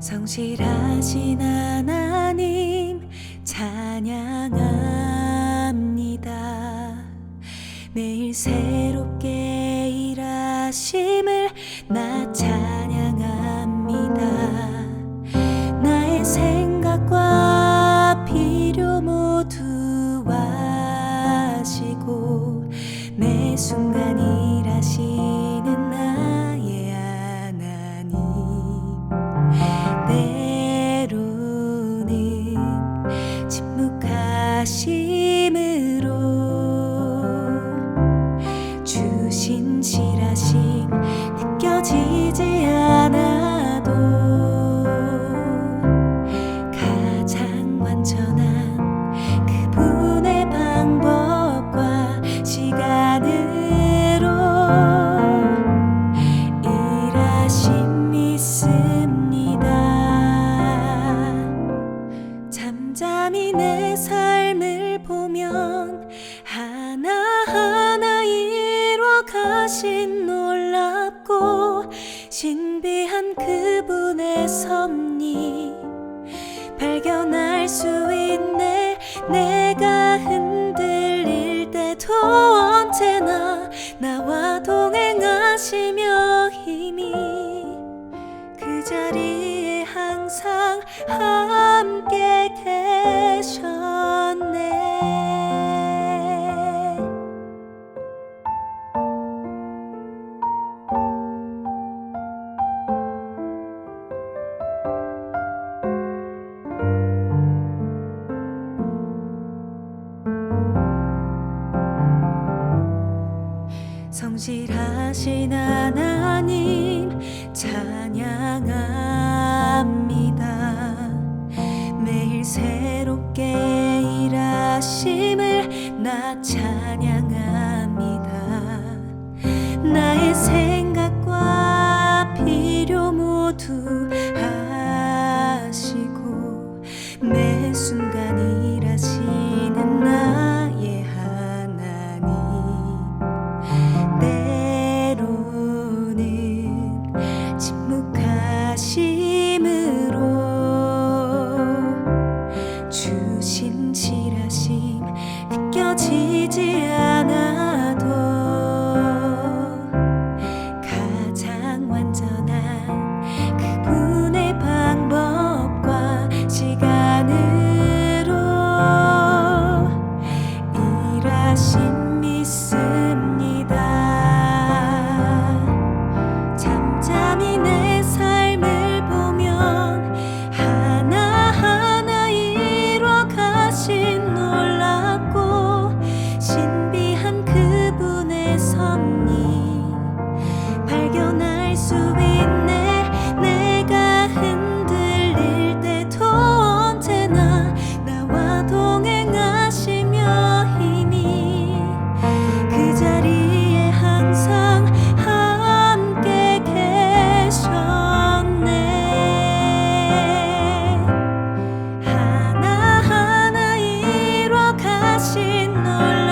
성실하신 하나님 찬양합니다. 매일 새롭게 일하심을 나 찬양합니다. 나의 생각과 필요 모두 아시고 매 순간 일 실하심 느껴지지 않아도 가장 완전한 그분의 방법과 시간으로 일하심 믿습니다. 잠잠히 내 삶을 보면 하나하나 가신 섭리 성실하신 하나님 찬양합니다. 매일 새롭게 일하심을 나찬 지지 않아도 가장 완전한 그분의 방법과 시간으로 일하심 믿습니다. 널 나와 동행하시며 힘이 그 자리에 항상 함께 계셨네. 하나하나 이뤄가신 놀라